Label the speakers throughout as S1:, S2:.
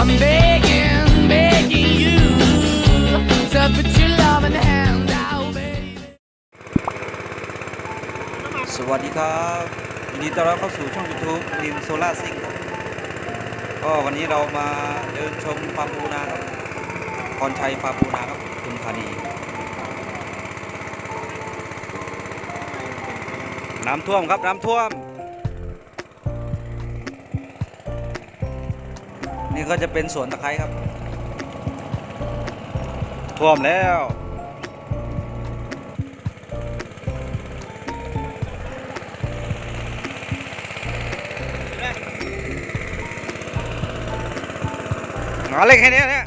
S1: I'm begging, begging you to put your loving hand out, baby.
S2: สวัสดีครับยินดีต้อนรับเข้าสู่ช่อง YouTube ดินโซล่าซิงครับก็วันนี้เรามาเดินชมฟาร์มปูนาครับพรชัยฟาร์มปูนาครับปทุมธานีน้ำท่วมครับน้ำท่วม นี่ก็จะเป็นสวนตะไคร้ครับท่วมแล้วหาเล็กแค่นี้เนี่ย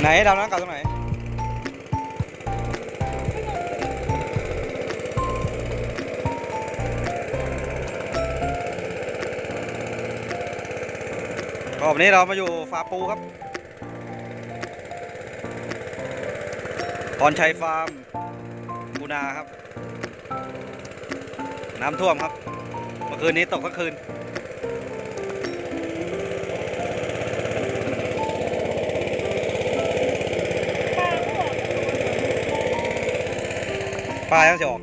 S2: ไหนดำน้ำกลับตรงไหน ก็วันนี้เรามาอยู่ฟาร์ปูครับพรชัยฟาร์มปูนาครับ น้ำท่วมครับ เมื่อคืนนี้ตกทั้งคืน ปลายังจะออก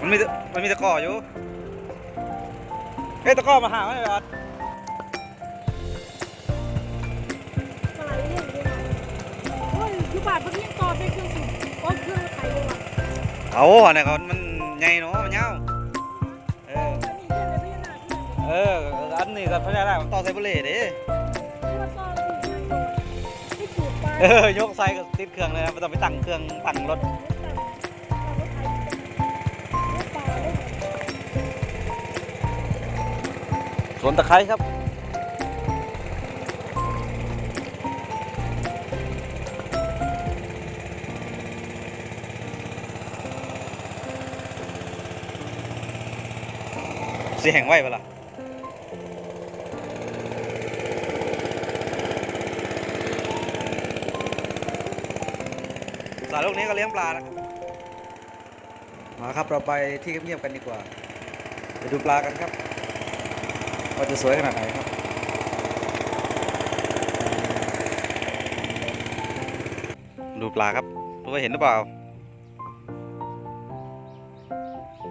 S2: มันมีมันมีตะกออยู่ เฮ้ยตะกร้อมาหาไหมบอส
S3: อะไรเรื่องนี้นะโอ้ยคือบาทเพิ่งยังต่อใช้เครื่องสูบโอ้ยเครื่องไถเลยว่ะ
S2: เอาอันนี้เขามันใหญ่เนาะมันยาวเออ
S3: อันนี้เรื่องอะไรไม่ยากเรื่อง
S2: เออ อันนี้ก็พญานาคมันต่อไซเบอร์เล่เด้
S3: ที่ว่าต่อสูบไงไม่สูบไป
S2: เออ ยกไซก็ติดเครื่องเลยนะไม่ต้องไปตั้งเครื่องตั้งรถ สวนตะไคร้ครับ เสียงไหวปล่ะสายลูกนี้ก็เลี้ยงปลานะครับมาครับเราไปที่เงียบๆกันดีกว่า ไปดูปลากันครับ ว่าจะสวยขนาดไหนครับดูปลาครับรู้ว่าเห็นหรือเปล่า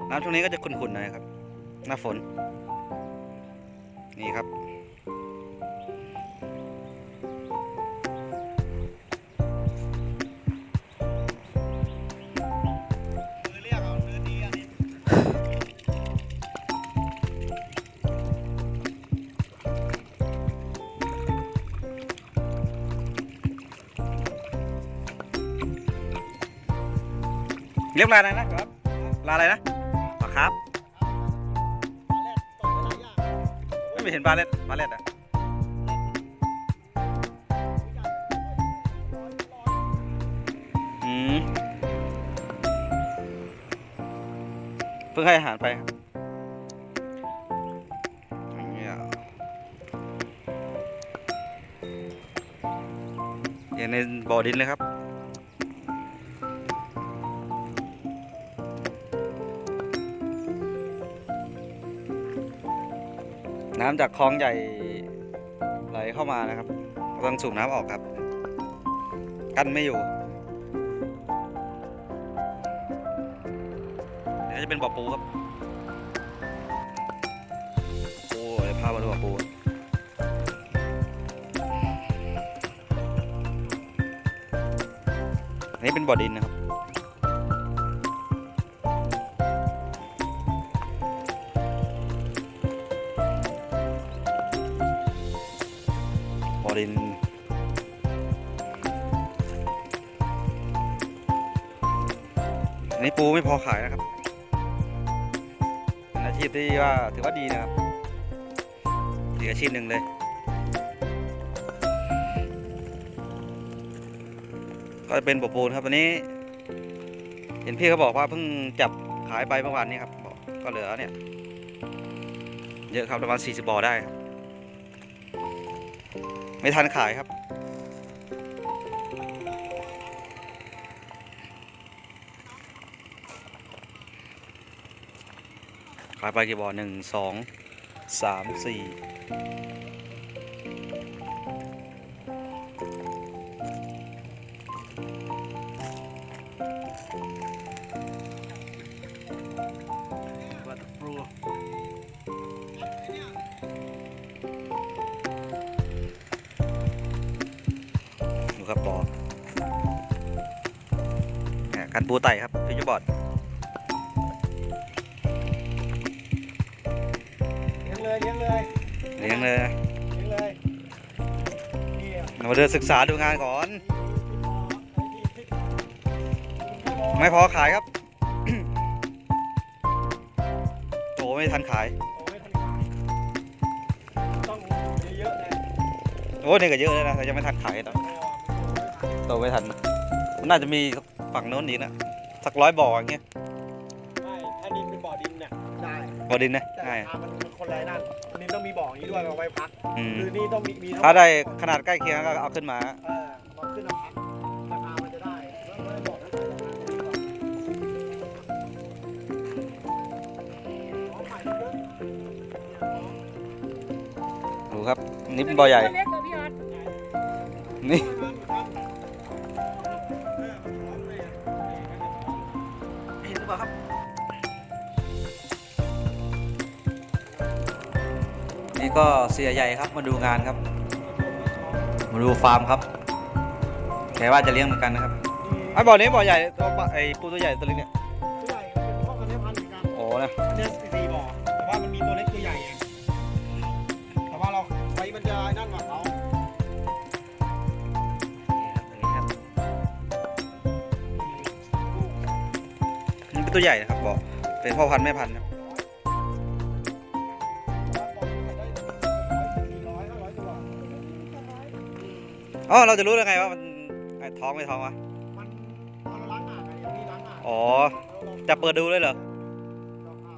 S2: น้ำช่วงนี้ก็จะขุ่นๆหน่อยครับ หน้าฝน นี่ครับ เรียกลาอะไรนะครับปลาอะไรนะปลาครับไม่เห็นปลาเล็ดปลาเล็ดอะเพิ่งให้อาหารไปครับเนี่ยอย่างในบ่อดินเลยครับ น้ำจากคลองใหญ่ไหลเข้ามานะครับต้องสูบน้ำออกครับ กั้นไม่อยู่เดี๋ยวจะเป็นบ่อปูครับโอ้ยพามาดูบ่อปูอันนี้เป็นบ่อดินนะครับ บอดินอันนี้ปูไม่พอขายนะครับเป็นอาชีพที่ว่าถือว่าดีนะครับอีกอาชีพหนึ่งเลย ก็จะเป็นบ่อปูนครับตอนนี้ เห็นพี่เขาบอกว่าเพิ่งจับขายไปเมื่อวานนี้ครับกก็เหลือเนี่ย เยอะครับประมาณ40บ่อได้ครับ ไม่ทันขายครับ ขายไปกี่บ่อหนึ่งสองสามสี่ ดูครับบ่อเนี่ยกันปูไต่ครับฟิชบอร์ด
S4: เลี้ยงเลยเลี้ยงเลย
S2: เลี้ยงเลย
S4: เลี้ยงเลยนี่อะ
S2: มาเดินศึกษาดูงานก่อน
S4: ไม่พอ
S2: ไม่พอขายครับโตไม่ทันขาย
S4: ไม่ทันขายต้องเยอะๆเลย
S2: โอ้เนี่ยก็เยอะเลยนะแต่ยังไม่ทันขายต่อโตไม่ทันมันน่าจะมีฝั่งโน้นอีกนะ สักร้อยบ่ออย่างเงี้ย
S4: ได้ถ้าดินเป็นบ่อดินเนี่ยได้
S2: บ่อดินนะ
S4: แต่
S2: ง่าย
S4: ราคามันมันคนละนั่นอันนี้ต้องมีบ่ออย่างนี้ด้วยเอาไว้พัก
S2: อืม
S4: คือนี่ต้องมีมีทั้ง
S2: ถ้าได้ขนาดใกล้เคียงก็เอาขึ้นมา
S4: เออมาขึ้นมาพักราคามันจะได้แล้วไม่บอกนะราคามันจะดีกว่าของขายเยอะ
S2: ดูครับนี่เป็นบ่อใหญ่
S3: ตัวเล็กกว่าพี่ออส
S2: นี่ นี่ก็เสียใหญ่ครับมาดูงานครับ มาดูฟาร์มครับแกว่าจะเลี้ยงเหมือนกันนะครับไอ้บ่อนี้บ่อใหญ่ตัวปลาไอ้ปูตัวใหญ่ตัวเล็กเนี่ย
S4: ตัวใหญ่เป็นพ่อกันได้พันเหมือนกัน
S2: โอ้นะ
S4: อันเนี้ยสี่บ่อแต่ว่ามันมีตัวเล็กตัวใหญ่ไงแต่ว่าเราไซส์มันจะนั่นกว่าเขา
S2: นี่เป็นตัวใหญ่นะครับบ่อเป็นพ่อพันธุ์แม่พันธุ์ครับ อ๋อเราจะรู้ได้ไงว่ามันไอ้ท้องไม่ท้องวะ
S4: มันมันล้างหน้าไงยังมีล้างหน้า
S2: อ๋อ จะเปิดดูเลยเหรอ
S4: เราข้าม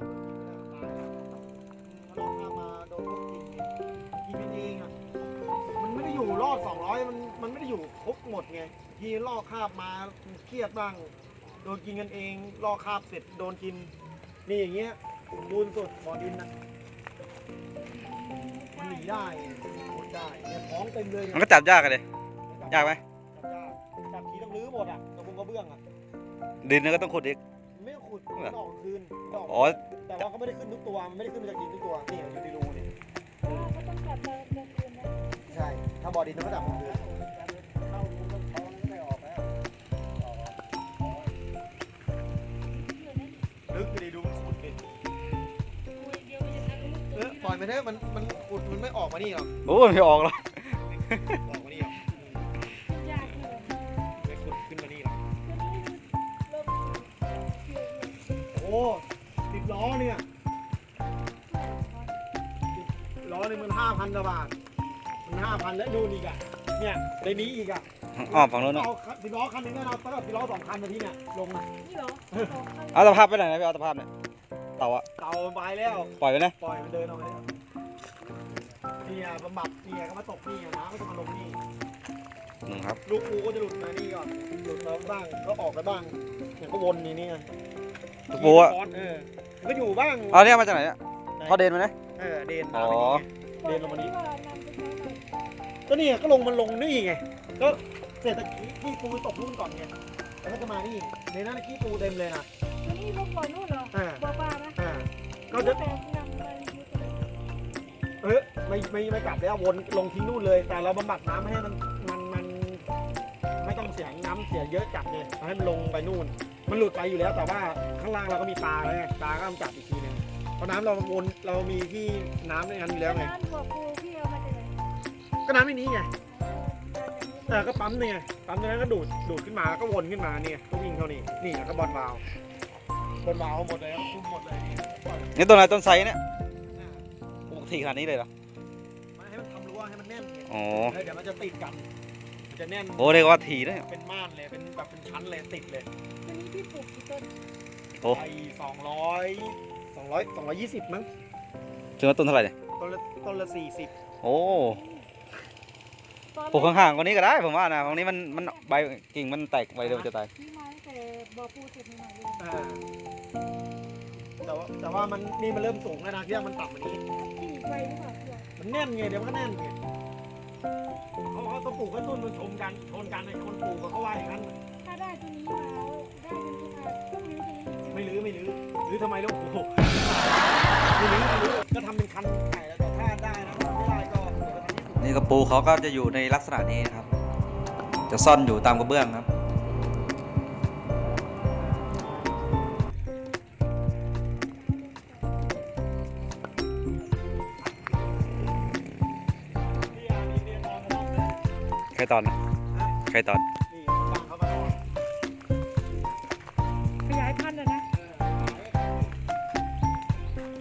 S4: มาโดนพวกกินกินกันเองอะมันไม่ได้อยู่รอด200 มันมันไม่ได้อยู่ครบหมดไงทีล่อคาบมาเครียดบ้าง โดนกินกันเองล่อคาบเสร็จโดนกิน นี่อย่างเงี้ยสมบูรณ์สุดบ่อดินนะมันหนีได้โคตรได้เนี่ยท้องเต็มเลย
S2: มัน
S4: เนี่ย
S2: ก็จับยากกันเลย ยากไหม
S4: จับทีต้องรื้อหมดอะกระบุงกระเบื้องอะ
S2: ดินนี่ก็ต้องขุดอีก
S4: ไม่ต้องขุดมันออกคืนมันออก
S2: อ๋อ
S4: แต่ว่าก็ไม่ได้ขึ้นทุกตัวมันไม่ได้ขึ้นมาจากดินทุกตัวนี่อยู่ในรูนี่
S3: เขาต้องจับเดินเดินคืนนะ
S4: ใช่ถ้าบ่อดินมันก็จับมันคืนลึกดีดูมันขุดดิ
S3: คุยเดียวจะทำลูก
S4: เออปล่อยมันเถอะมันมันขุดมันไม่ออกมานี่หรอก
S2: โอ้ไม่อ
S4: อกหรอก สิบล้อเนี่ยล้อหนึงมันห้าพันกว่าบาท มันห้าพันแล้วดูนอีกอะ เนี่ยในนี้อีกอะ
S2: อ้อมฝั่งโน้นนะ
S4: เอาสิบล้อคันหนึงก็เอาตั้งแต่สิบล้อสองคันมาที่เนี่ยลงนะ
S3: นี่เหรอ
S2: เอาตะภาพไปไหนนะพี่เอาตะภาพเนี่ยเต่าอะ
S4: เตาไปแล้ว
S2: ปล่อยไปนะ
S4: ปล่อยมันเดินออกไปแล้วเนี่ยบำบัดเนี่ยก็มาตกนี่น้ำก็จะมาลงนี่
S2: หนึ่งครับ
S4: ลูกปูก็จะหลุดมานี่ก่อน หลุดมาบ้าง ก็ออกไปบ้างเนี่ยก็วนนี่นี่ไง
S2: ตุ๊กปูอะ
S4: เออมันก็อยู่บ้าง
S2: เอาเนี่ยมาจากไหนเนี่ยพอเดนมาเนี่ย
S4: เออเดน
S2: อ๋
S4: น้ำ
S2: อ
S4: ไปนี่ไงเดินลงมานี่
S3: ว่านำไปใช้หน่อย
S4: ก็นี่ไงก็ลงมันลงนี่ไงก็เศรษฐกิจที่ปูตกรุ่นก่อนไงแล้วก็จะมานี่ในนั้นขี้ปูเต็มเลยนะ
S3: อันนี้ลูกบ่อนู่นเหรอ
S4: อ่า
S3: บ่อปลานะ
S4: อ่าก็จะ
S3: แต่นำไปยุทธเลย
S4: เออไม่ไม่ไม่กลับแล้ววนลงทิ้งนู่นเลย แต่เราบำบัดน้ำไม่ให้มันมันมัน ไม่ต้องเสียน้ำเสียเยอะจัดไงให้มันลงไปนู่น มันหลุดไปอยู่แล้วแต่ว่าข้างล่างเราก็มีตาแล้วไงตาก็ต้องจับอีกทีหนึงเพราะน้ำเราวนเรามีที่น้ำในนั้นอยู่แล้วไง
S3: น้ำบ่อปูพี่เอามาจากไหน
S4: ก็น้ำไม่นี้ไงเออก็ปั๊มนี่ไงปั๊มตรงนั้นก็ดูดดูดขึ้นมาแล้วก็วนขึ้นมาเนี่ยก็วิ่งเข้านี่นี่แล้วก็บอลวาล์วบอลวาล์วหมดเลยคุมหมดเลยนี่ปล่อย
S2: นี่ต้นอะไรต้นไทรเนี่ย
S4: อ่า
S2: ปลูกทีขนาดนี้เลยเหรอ
S4: มาให้มันทำรั้วให้มันแน่นไง
S2: อ๋อ
S4: แล้วเดี๋ยวมันจะติดกันมัน จะแน่น
S2: โอ้เรียกว่าทีนะ
S4: เป็นม่านเลยเป็นแบบเป็นชั้นเลยติดเลย
S3: วันนี้พี่ปลูกกี่ต้น
S2: โอ้
S4: ไอ้สองร้อยสองร้อยสองร้อยยี่สิบมั้ง
S2: ถึงว่าต้นเท่าไหร่เนี่ย
S4: ต้นละต้นละสี่สิบ
S2: โอ้
S3: ตอน
S2: ปลูกข้างๆกว่านี้ก็ได้ผมว่านะตรงนี้มันมันใบกิ่งมันแตกใบเร็วจะตาย
S3: พี่มาตั้งแต่บ่อปูเสร็จใหม่ๆเลย
S4: อ่าแต่ว่าแต่ว่ามันนี่มันเริ่มสูงแล้วนะที่แรกมันต่ำกว่านี้
S3: ที่อีกใบหรือเปล่าเผื่อ
S4: มันแน่นไงเดี๋ยวมันก็แน่นไง เขาเขาต้องปลูกให้ต้นมันชมกันชนกันไอ้คนปลูกก็เขาว่าอย่างนั้น
S3: ถ้าได้ตัวนี้มาแล้วได้ตัวนี้มาต้องรื้อตัวนี้อีก
S4: ไม่รื้อไม่รื้อรื้อทำไมแล้วโอ้โหไม่รื้อไม่รื้อก็ทำเป็นคันไก่แล้วแต่ถ้าได้นะไม่ได้ก็เดี๋ยวไปทำที่ปลูก
S2: นี่กระปูเขาก็จะอยู่ในลักษณะนี้นะครับ จะซ่อนอยู่ตามกระเบื้องครับ ตอนนะใครตอน
S4: นี่ตั้งเขามานอน
S3: ขยายพันธุ์อะนะ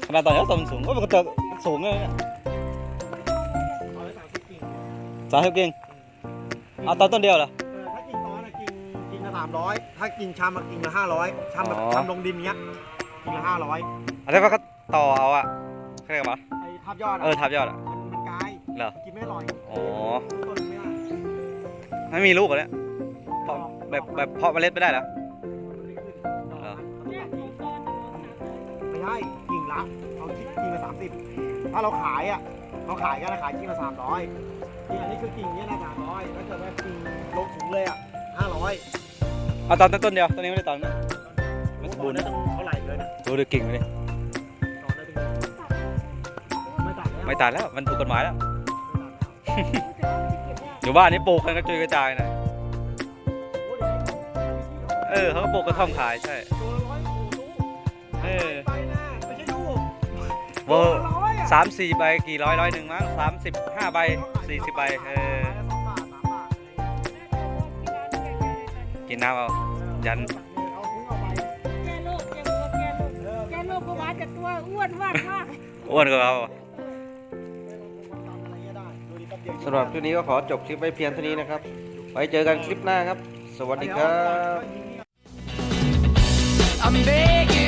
S2: ขนาดตอนนี้ต้นสูงก็มันจะสูงเลยเนี่ย
S4: เอาไว้สามสิบกิ่ง
S2: สาเหตุเก่งเอาตอนต้นเดียวเหรอ
S4: เออถ้ากิ่งตอนนะกิ่งกิ่งละสามร้อยถ้ากิ่งชามอะกิ่งละห้าร้อยชามแบบ
S2: อ๋อ
S4: ชามลงดินเงี้ยกิ่งละห้าร้อย
S2: อันนี้ก็ต่อเอาอะเขาเรียกว่า
S4: ไอ้ทับยอดะ
S2: เออทับยอดอะ
S4: มันมันกาย
S2: เหรอ
S4: กินไม่อร่อย
S2: อ๋อ
S4: ต้น ไม่ได้
S2: ไม่มีลูกเหรอเนี่ยเพาะแบบแบบเพาะเมล็ดไม่ได้เหรอ
S4: มันไม่ขึ้น
S2: เหรอ
S3: เนี่ยของตอนหนึ่งสามร้อย
S4: ไม่ใช่กิ่งละเอาคิดกิ่งละสามสิบถ้าเราขายอะเราขายกันนะขายกิ่งละสามร้อยกิ่งอันนี้คือกิ่งเนี้ยนะสามร้อยถ้าเกิดว่ากิ่งลงถุงเลยอะห้าร้อย
S2: เอาตอนต้นเดียวต้นนี้ไม่ได้ตอนนะไม่สมบูรณ์
S4: ได้ตรงเท่าไหร่เลยนะ
S2: ดูดูกิ่งไปดิ
S4: ตอนได้ตรงนี้ไม่ตัดแล้ว
S2: ไม่ตัดแล้วมันถูกกฎหมายแล้ว
S4: ไม่ตัดแล้ว
S2: อยู่บ้านนี่ปลูกกันกระจุยกระจายนะ
S4: โอ้ยเดี๋ยวนี้
S2: เออเขาก็ปลูกกระท่อมขายใช่
S4: ตัวละร้อยโอ้โห
S2: เออ
S4: ไปนะไม่ใช่ดู
S2: เวอร์
S4: ตัวละร้อยอะ
S2: สามสี่ใบกี่ร้อยร้อยหนึ่งมั้งสามสิบห้าใบสี่สิบใบเออ
S4: ขายละสองบาทสามบาทอะไรอย่างเงี้ย
S3: กินน้ำใหญ่ๆเลยตอนนี้
S2: กินน้ำเอา ยัน
S4: เอาทิ้งเอาไป
S3: แก้โรคแก้วัวแก้โรค
S4: เออ
S3: แก้โรคก็มาจากตัวอ้วนมากมาก
S2: อ้วนกว่าเรา
S4: สำหรับคลิปนี้ก็ขอจบคลิปไว้เพียงเท่านี้นะครับ ไว้เจอกันคลิปหน้าครับ สวัสดีครับ
S1: I'm begging